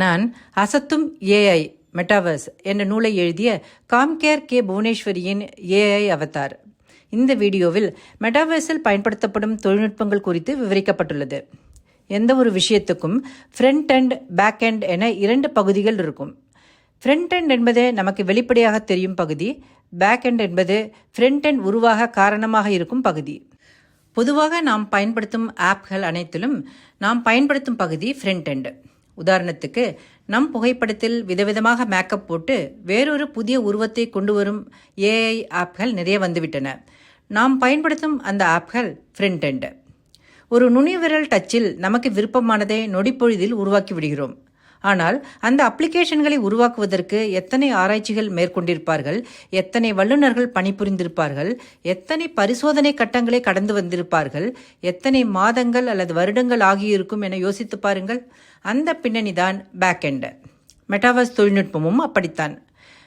நான் அசத்தும் AI metaverse என்ற நூலை எழுதிய காம்கேர் கே புவனேஸ்வரியின் ஏஐ அவதார். இந்த வீடியோவில் மெட்டாவர்ஸில் பயன்படுத்தப்படும் தொழில்நுட்பங்கள் குறித்து விவரிக்கப்பட்டுள்ளது. எந்த ஒரு விஷயத்துக்கும் ஃப்ரண்ட் அண்ட் பேக் அண்ட் என இரண்டு பகுதிகள் இருக்கும். ஃப்ரண்ட் அண்ட் என்பது நமக்கு வெளிப்படையாக தெரியும் பகுதி பேக் அண்ட் என்பது ஃப்ரண்ட் அண்ட் உருவாக காரணமாக இருக்கும் பகுதி. பொதுவாக நாம் பயன்படுத்தும் ஆப்கள் அனைத்திலும் நாம் பயன்படுத்தும் பகுதி ஃப்ரண்ட் அண்ட் உதாரணத்துக்கு நம் புகைப்படத்தில் விதவிதமாக மேக்கப் போட்டு வேறொரு புதிய உருவத்தை கொண்டு வரும் ஏஐ ஆப்கள் நிறைய வந்துவிட்டன. நாம் பயன்படுத்தும் அந்த ஆப்கள் ஃப்ரண்ட் ஒரு நுனிவிரல் டச்சில் நமக்கு விருப்பமானதை நொடிப்பொழுதில் உருவாக்கி விடுகிறோம். ஆனால் அந்த அப்ளிகேஷன்களை உருவாக்குவதற்கு எத்தனை ஆராய்ச்சிகள் மேற்கொண்டிருப்பார்கள் எத்தனை வல்லுநர்கள் பணிபுரிந்திருப்பார்கள் எத்தனை பரிசோதனை கட்டங்களை கடந்து வந்திருப்பார்கள் எத்தனை மாதங்கள் அல்லது வருடங்கள் ஆகியிருக்கும் என யோசித்து பாருங்கள். அந்த பின்னணிதான் பேக் எண்ட் மெட்டாவர்ஸ் தொழில்நுட்பமும் அப்படித்தான்.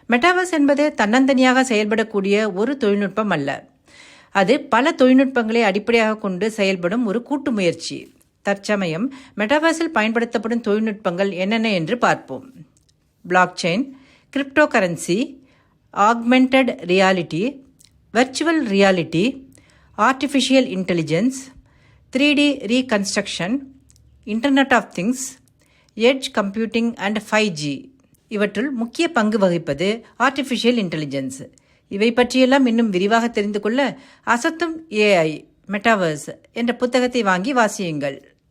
மெட்டாவர்ஸ் என்பது தன்னந்தனியாக செயல்படக்கூடிய ஒரு தொழில்நுட்பம் அல்ல. அது பல தொழில்நுட்பங்களை அடிப்படையாக கொண்டு செயல்படும் ஒரு கூட்டு முயற்சி. தற்சமயம் மெட்டாவர்ஸில் பயன்படுத்தப்படும் தொழில்நுட்பங்கள் என்னென்ன என்று பார்ப்போம். Blockchain cryptocurrency augmented reality virtual reality artificial intelligence three D reconstruction internet of things edge computing and five G இவற்றுள் முக்கிய பங்கு வகிப்பது ஆர்டிஃபிஷியல் இன்டெலிஜென்ஸ் இவை பற்றியெல்லாம் இன்னும் விரிவாக தெரிந்து கொள்ள அசத்தும் ஏஐ மெட்டாவர்ஸ் என்ற புத்தகத்தை வாங்கி வாசியுங்கள்.